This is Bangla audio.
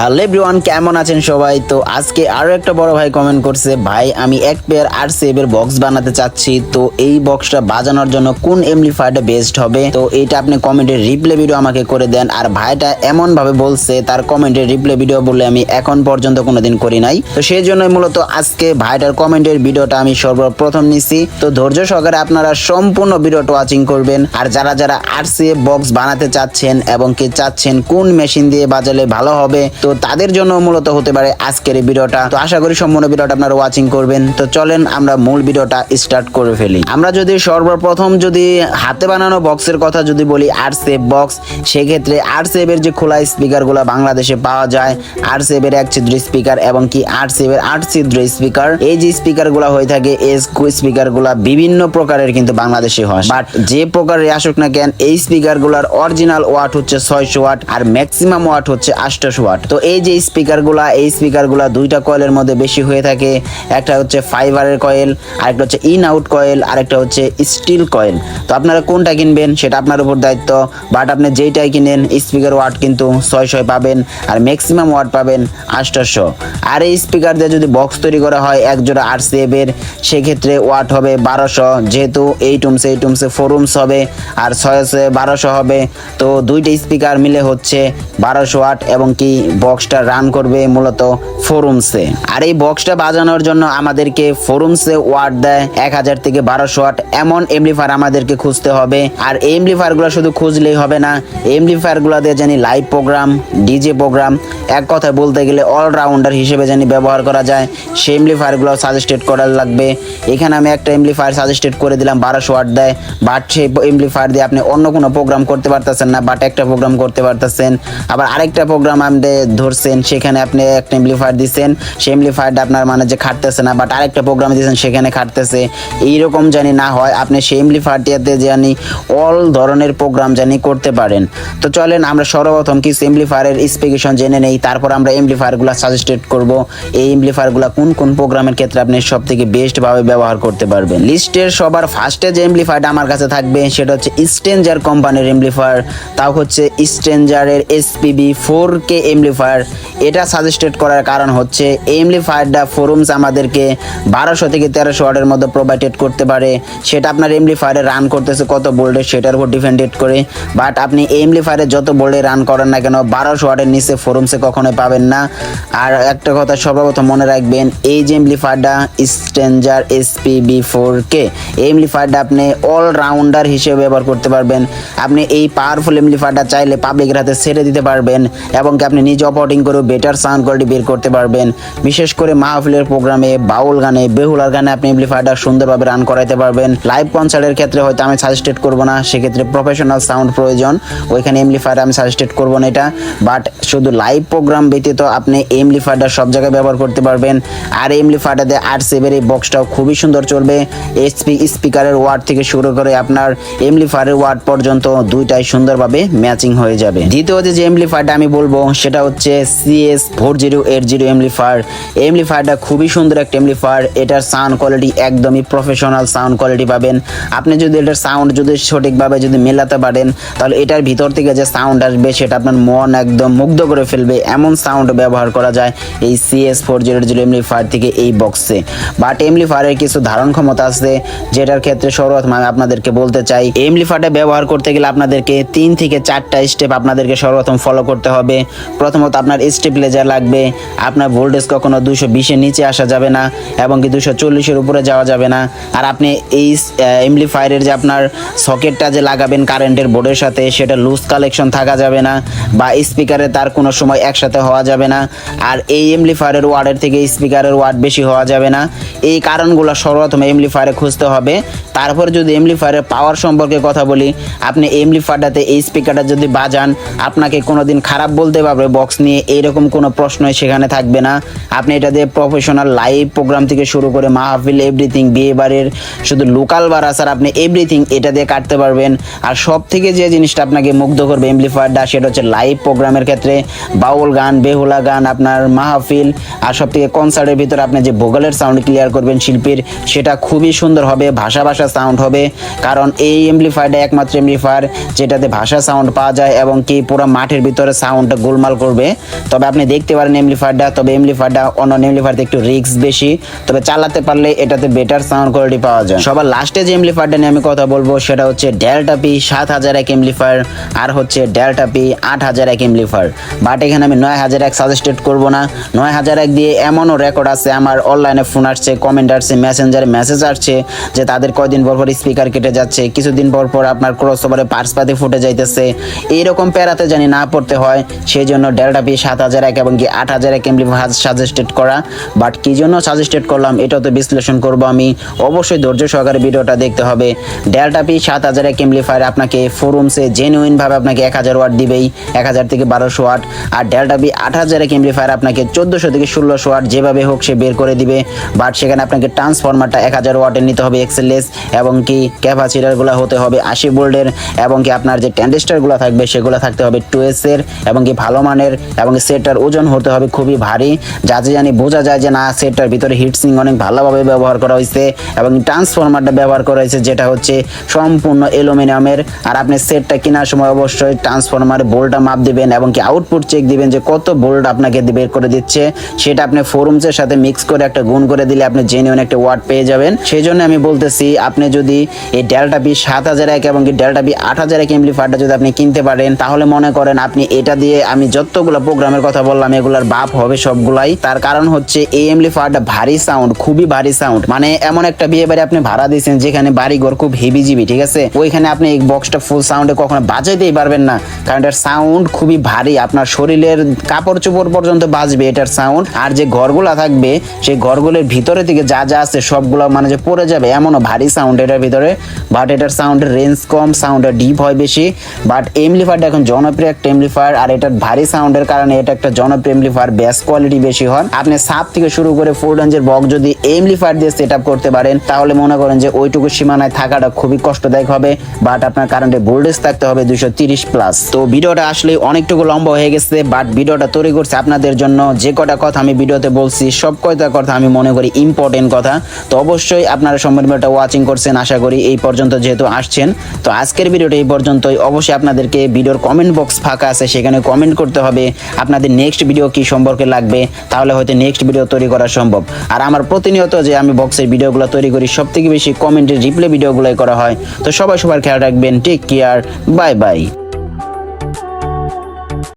হ্যালো এভরিওয়ান কেমন আছেন সবাই? তো আজকে আরও একটা বড় ভাই কমেন্ট করছে, ভাই, আমি এক পেয়ার আর সেভের বক্স বানাতে চাচ্ছি, তো এই বক্সটা বাজানোর জন্য কোন এমপ্লিফায়ারটা বেস্ট হবে? তো এইটা আপনি কমেন্টের রিপ্লে ভিডিও আমাকে করে দেন, আর ভাইটা এমন ভাবে বলছে, তার কমেন্টের রিপ্লে ভিডিও বলে আমি এখন পর্যন্ত কোনোদিন করি নাই। তো সেই জন্য মূলত আজকে ভাইটার কমেন্টের ভিডিওটা আমি সর্বপ্রথম নিছি। তো ধৈর্য সহকারে আপনারা সম্পূর্ণ ভিডিওটা ওয়াচিং করবেন, আর যারা যারা আর বক্স বানাতে চাচ্ছেন এবং কি চাচ্ছেন কোন মেশিন দিয়ে বাজালে ভালো হবে, তো তাদের জন্য মূলত হতে পারে আজকের এই ভিডিওটা। তো আশা করি সম্পূর্ণ ভিডিওটা আপনারা ওয়াচিং করবেন। তো চলেন আমরা মূল ভিডিওটা স্টার্ট করে ফেলি। আমরা যদি সর্বপ্রথম যদি হাতে বানানো বক্সের কথা যদি বলি আর সেভ বক্স সেক্ষেত্রে আর সেভের যে খোলা স্পিকারগুলো বাংলাদেশে পাওয়া যায় আর সেভের এক ছিদ্র স্পিকার এবং কি আর সেভের আট ছিদ্র স্পিকার এই যে স্পিকারগুলো হয়ে থাকে, এই স্পিকারগুলো বিভিন্ন প্রকারের কিন্তু বাংলাদেশে হয়। বাট যে প্রকারের আসুক না কেন, এই স্পিকারগুলোর অরিজিনাল ওয়াট হচ্ছে ছয়শো ওয়াট আর ম্যাক্সিমাম ওয়াট হচ্ছে আটশো ওয়াট তো এই যে স্পিকারগুলা এই স্পিকারগুলা দুইটা কয়েলের মধ্যে বেশি হয়ে থাকে। একটা হচ্ছে ফাইবারের কয়েল আরেকটা হচ্ছে ইন আউট কয়েল আরেকটা হচ্ছে স্টিল কয়েল তো আপনারা কোনটা কিনবেন, সেটা আপনার উপর দায়িত্ব। বাট আপনি যেইটাই কিনেন স্পিকার ওয়াট কিন্তু ছয়শো পাবেন, আর ম্যাক্সিমাম ওয়াট পাবেন আটশোশো। আর এই স্পিকার দিয়ে যদি বক্স তৈরি করা হয়, এক জোড়া আর এর, সেক্ষেত্রে ওয়াট হবে বারোশো। যেহেতু এই টুমসে এই টুমসে ফোরুমস হবে, আর ছয়শে, বারোশো হবে। তো দুইটা স্পিকার মিলে হচ্ছে বারোশো ওয়াট এবং কি বক্সটা রান করবে মূলত ফোরুমসে। আর এই বক্সটা বাজানোর জন্য আমাদেরকে ফোরুমসে ওয়াট দেয় এক হাজার থেকে বারোশো ওয়াট এমন এমপ্লিফায়ার আমাদেরকে খুঁজতে হবে। আর এই এমপ্লিফায়ারগুলো শুধু খুঁজলেই হবে না এমপ্লিফায়ারগুলো দিয়ে জানি লাইভ প্রোগ্রাম ডিজে প্রোগ্রাম এক কথায় বলতে গেলে অলরাউন্ডার হিসেবে জানি ব্যবহার করা যায়। সেই এমপ্লিফায়ারগুলো সাজেস্টেড করার লাগবে। এখানে আমি একটা এমপ্লিফায়ার সাজেস্টেড করে দিলাম, বারোশো ওয়াট দেয়। বাট সেই এমপ্লিফায়ার দিয়ে আপনি অন্য কোনো প্রোগ্রাম করতে পারতেছেন না বাট একটা প্রোগ্রাম করতে পারতেছেন। আবার আরেকটা প্রোগ্রাম আপনি ধরছেন, সেখানে আপনি একটা এমপ্লিফায়ার দিচ্ছেন সেই এমপ্লিফায়ারটা আপনার মানে যে খাটতেছে না বাট আরেকটা প্রোগ্রাম দিয়েছেন, সেখানে খাটতেছে। এইরকম জানি না হয়, আপনি সেই এমপ্লিফায়ারটিতে জানি অল ধরনের প্রোগ্রাম জানি করতে পারেন। তো চলেন, আমরা সর্বপ্রথম কিছু এমপ্লিফায়ারের স্পেকেশন জেনে নেই, তারপর আমরা এমপ্লিফায়ারগুলো সাজেস্টেড করব। এই এমপ্লিফায়ারগুলো কোন কোন প্রোগ্রামের ক্ষেত্রে আপনি সব থেকে বেস্টভাবে ব্যবহার করতে পারবেন? লিস্টের সবার ফার্স্টে যে এমপ্লিফায়ারটা আমার কাছে থাকবে, সেটা হচ্ছে স্টেঞ্জার কোম্পানির এমপ্লিফায়ার তাও হচ্ছে স্টেঞ্জারের এসপিবি ফোর কে এমপ্লিফায়ার এটা সাজেস্টেড করার কারণ হচ্ছে এই এমপ্লিফায়ারটা ফোরুমস আমাদেরকে বারোশো থেকে তেরোশো ওয়াটের মধ্যে প্রোভাইডেড করতে পারে। সেটা আপনার এমপ্লিফায়ারে রান করতেছে, কত বোল্ডে সেটার উপর ডিপেন্ডেড করে। বাট আপনি এমপ্লিফায়ারে যত বোল্ডে রান করেন না কেন, বারোশো ওয়াটের নিচে ফোরুমসে কখনোই পাবেন না। আর একটা কথা সর্বপ্রথম মনে রাখবেন, এই যে এমপ্লিফায়ারটা স্টেঞ্জার এসপিবি ফোর কে এই এমপ্লিফায়ারটা আপনি অলরাউন্ডার হিসেবে ব্যবহার করতে পারবেন। আপনি এই পাওয়ারফুল এমলি এমপ্লিফায়ারটা চাইলে পাবলিকের হাতে ছেড়ে দিতে পারবেন এবং কি আপনি নিজে অপারেটিং করে বেটার সাউন্ড কোয়ালিটি বের করতে পারবেন। বিশেষ করে মাহফিলের প্রোগ্রামে, বাউল গানে, বেহুলার গানে আপনি এমপ্লিফায়ারটা সুন্দরভাবে রান করাইতে পারবেন। লাইভ কনসার্টের ক্ষেত্রে হয়তো আমি সাজেস্টেড করব না, সেক্ষেত্রে প্রফেশনাল সাউন্ড প্রয়োজন। ওইখানে এমপ্লিফায়ার আমি সাজেস্টেড করব না এটা। বাট শুধু লাইভ প্রোগ্রাম ব্যতীত আপনি এমপ্লিফায়ারটা সব জায়গায় ব্যবহার করতে পারবেন। আর এমপ্লিফায়ারটা দিয়ে আট সেভের এই বক্সটাও খুবই সুন্দর চলবে। এসপি স্পিকারের ওয়ার্ড থেকে শুরু করে আপনার এমপ্লিফায়ারের ওয়ার্ড পর্যন্ত দুইটাই সুন্দরভাবে ম্যাচিং হয়ে যাবে। দ্বিতীয় যে এমপ্লিফায়ারটা আমি বলব, সেটা হচ্ছে CS four zero eight zero amplifier এমপ্লিফায়ারটা খুবই সুন্দর একটা এমপ্লিফায়ার এটার সাউন্ড কোয়ালিটি একদমই প্রফেশনাল সাউন্ড কোয়ালিটি পাবেন। আপনি যদি এটার সাউন্ড যদি সঠিকভাবে যদি মেলাতে পারেন, তাহলে এটার ভিতর থেকে যে সাউন্ড আসবে, সেটা আপনার মন একদম মুগ্ধ করে ফেলবে। এমন সাউন্ড ব্যবহার করা যায় এই CS four zero zero amplifier থেকে এই বক্সে বাট এমপ্লিফায়ারের কিছু ধারণ ক্ষমতা আছে, যেটার ক্ষেত্রে সর্বপ্রথম আমি আপনাদেরকে বলতে চাই। এমপ্লিফায়ারটা ব্যবহার করতে গেলে আপনাদেরকে তিন থেকে চারটা স্টেপ আপনাদেরকে সর্বপ্রথম ফলো করতে হবে। প্রথমত আপনার স্টেপ লেজার লাগবে, আপনার ভোল্টেজ কখনো দুশো বিশের নিচে আসা যাবে না, এবং কি দুশো চল্লিশের উপরে যাওয়া যাবে না। আর আপনি এই এমপ্লিফায়ারের যে আপনার সকেটটা যে লাগাবেন কারেন্টের বোর্ডের সাথে, সেটা লুজ কালেকশন থাকা যাবে না, বা স্পিকারে তার কোনো সময় একসাথে হওয়া যাবে না, আর এই এমপ্লিফায়ারের ওয়ার্ডের থেকে স্পিকারের ওয়ার্ড বেশি হওয়া যাবে না। এই কারণগুলো সর্বপ্রথম এমপ্লিফায়ারে খুঁজতে হবে। তারপর যদি এমপ্লিফায়ারের পাওয়ার সম্পর্কে কথা বলি, আপনি এমপ্লিফায়ারটাতে এই স্পিকারটা যদি বাজান, আপনাকে কোনোদিন খারাপ বলতে পারবে বক্স নিয়ে এইরকম কোনো প্রশ্নই সেখানে থাকবে না। আপনি এটা দিয়ে প্রফেশনাল লাইভ প্রোগ্রাম থেকে শুরু করে মাহফিল এভরিথিং বিয়ে বাড়ির শুধু লোকাল বার আসার আপনি এভরিথিং এটা দিয়ে কাটতে পারবেন। আর সব থেকে যে জিনিসটা আপনাকে মুগ্ধ করবে এমপ্লিফায়ারটা সেটা হচ্ছে লাইভ প্রোগ্রামের ক্ষেত্রে বাউল গান, বেহুলা গান, আপনার মাহফিল আর সব থেকে কনসার্টের ভিতরে আপনি যে ভোগালের সাউন্ড ক্লিয়ার করবেন শিল্পীর, সেটা খুবই সুন্দর হবে, ভাষা ভাষা সাউন্ড হবে। কারণ এই এমপ্লিফায়ারটা একমাত্র এমপ্লিফায়ার যেটাতে ভাষা সাউন্ড পাওয়া যায় এবং কি পুরো মাঠের ভিতরে সাউন্ডটা গোলমাল করবে। তবে আপনি দেখতে পারেন এমলিফায়ারটা তবে এমলিফায়ারটা অন্য এমলিফায়ারতে একটু রিস্ক বেশি। তবে চালাতে পারলে এটাতে বেটার সাউন্ড কোয়ালিটি পাওয়া যায়। সবার লাস্টে যে এমলিফায়ারটা নিয়ে আমি কথা বলব, সেটা হচ্ছে ডেল্টা পি সাত হাজার এক এমলিফায়ার আর হচ্ছে ডেল্টা পি আট হাজার এক এমলিফায়ার বাট এখানে আমি নয় হাজার এক সাজেস্টেড করব না। নয় হাজার এক দিয়ে এমনও রেকর্ড আছে, আমার অনলাইনে ফোন আসছে কমেন্ট আসছে মেসেঞ্জারে মেসেজ আসছে যে তাদের কয়দিন পর পর স্পিকার কেটে যাচ্ছে, কিছুদিন পর পর আপনার ক্রস ওভারে পার্স পাতি ফুটে যাইতেছে। এইরকম প্যারাতে জানি না পড়তে হয়, সেই জন্য ডেল্টা পি সাত হাজার এক এবং কি আট হাজার এক এমবি সাজেস্টেড করা। বাট কি জন্য সাজেস্টেড করলাম? এটাও তো বিশ্লেষণ করব আমি। অবশ্যই ধৈর্য সহকারে ভিডিওটা দেখতে হবে। ডেল্টা পি সাত হাজার এক এমপ্লিফায়ার আপনাকে ফোরুমসে জেনুইনভাবে আপনাকে এক হাজার ওয়াট দিবেই। এক হাজার থেকে বারোশো ওয়াট আর ডেল্টা পি আট হাজার এক এমপ্লিফায়ার আপনাকে চোদ্দোশো থেকে ষোলোশো ওয়াট যেভাবে হোক সে বের করে দিবে। বাট সেখানে আপনাকে ট্রান্সফরমারটা এক হাজার ওয়াটের নিতে হবে এক্সেলেস এবং কি ক্যাপাসিটারগুলো হতে হবে আশি বোল্ডের এবং কি আপনার যে ট্যান্ডেস্টারগুলো থাকবে সেগুলো থাকতে হবে টুয়েসের এবং কি ভালো মানের এবং সেটটার ওজন হতে হবে খুবই ভারী। যাতে জানি বোঝা যায় যে না সেটটার ভিতরে হিটসিং অনেক ভালোভাবে ব্যবহার করা হয়েছে এবং ট্রান্সফরমারটা ব্যবহার করা হয়েছে যেটা হচ্ছে সম্পূর্ণ অ্যালুমিনিয়ামের। আর আপনি সেটটা কেনার সময় অবশ্যই ট্রান্সফরমারে বোল্টটা মাপ দিবেন এবং কি আউটপুট চেক দিবেন যে কত বোল্ট আপনাকে বের করে দিচ্ছে। সেটা আপনি ফোরুমসের সাথে মিক্স করে একটা গুণ করে দিলে আপনি জেনুইন একটা ওয়াট পেয়ে যাবেন। সেই জন্য আমি বলতেছি, আপনি যদি এই ডেল্টা বি সাত হাজার এক এবং ডেল্টা বি আট হাজার এক এমপ্লিফায়ারটা যদি আপনি কিনতে পারেন, তাহলে মনে করেন আপনি এটা দিয়ে আমি যতগুলো প্রোগ্রামের কথা বললাম, এগুলার বাপ হবে সবগুলাই। তার কারণ হচ্ছে এই এমপ্লিফায়ারটা ভারী সাউন্ড খুবই ভারী সাউন্ড মানে এমন একটা বিয়ে বাড়ি আপনি ভাড়া দিয়েছেন যেখানে বাড়ি ঘর খুব হেভি জিবি, ঠিক আছে? ওইখানে আপনি এই বক্সটা ফুল সাউন্ডে কখনো বাজাইতেই পারবেন না। কারণ এটার সাউন্ড খুবই ভারী, আপনার শরীরের কাপড় চোপড় পর্যন্ত বাজবে এটার সাউন্ড আর যে ঘরগুলা থাকবে, সেই ঘরগুলোর ভিতরে থেকে যা যা আছে সবগুলো মানে যে পড়ে যাবে, এমনও ভারী সাউন্ড এটার ভিতরে। বাট এটার সাউন্ডের রেঞ্জ কম সাউন্ডের ডিপ হয় বেশি। বাট এমলিফায়ারটা এখন জনপ্রিয় একটা এমলিফায়ার আর এটার ভারী সাউন্ডের কারণে এটা একটা জনপ্রিয় এমলিফায়ার বেস কোয়ালিটি বেশি হয়। আপনি সাপ থেকে শুরু করে ফোর রেঞ্জের বক যদি এমলিফায়ার দিয়ে সেট আপ করতে পারেন, তাহলে মনে করেন যে ওইটুকু সীমানায় থাকাটা খুবই কষ্টদায়ক হবে বাট আপনার কারেন্টে ভোল্টেজ থাকতে হবে দুশো প্লাস তো ভিডিওটা আসলে অনেকটুকু লম্বা হয়ে গেছে বাট ভিডিওটা তৈরি করছে আপনাদের জন্য। যে কটা কথা আমি ভিডিওতে বলছি, সব কয়টা কথা আমি মনে করি ইম্পর্টেন্ট কথা। তো অবশ্যই আপনারা সম্পূর্ণ ভিডিওটা ওয়াচিং করছেন, আশা করি এই পর্যন্ত যেহেতু আসছেন। তো আজকের ভিডিওটা এই পর্যন্তই। অবশ্যই আপনাদেরকে ভিডিওর কমেন্ট বক্স ফাঁকা আছে, সেখানে কমেন্ট করতে হবে আপনাদের নেক্সট ভিডিও কি সম্পর্কে লাগবে। তাহলে হয়তো নেক্সট ভিডিও তৈরি করা সম্ভব। আর আমার প্রতিনিয়ত যে আমি বক্সের ভিডিওগুলো তৈরি করি সব থেকে বেশি কমেন্টের রিপ্লে ভিডিওগুলোই করা হয়। তো সবাই সবার খেয়াল রাখবেন। Take care bye bye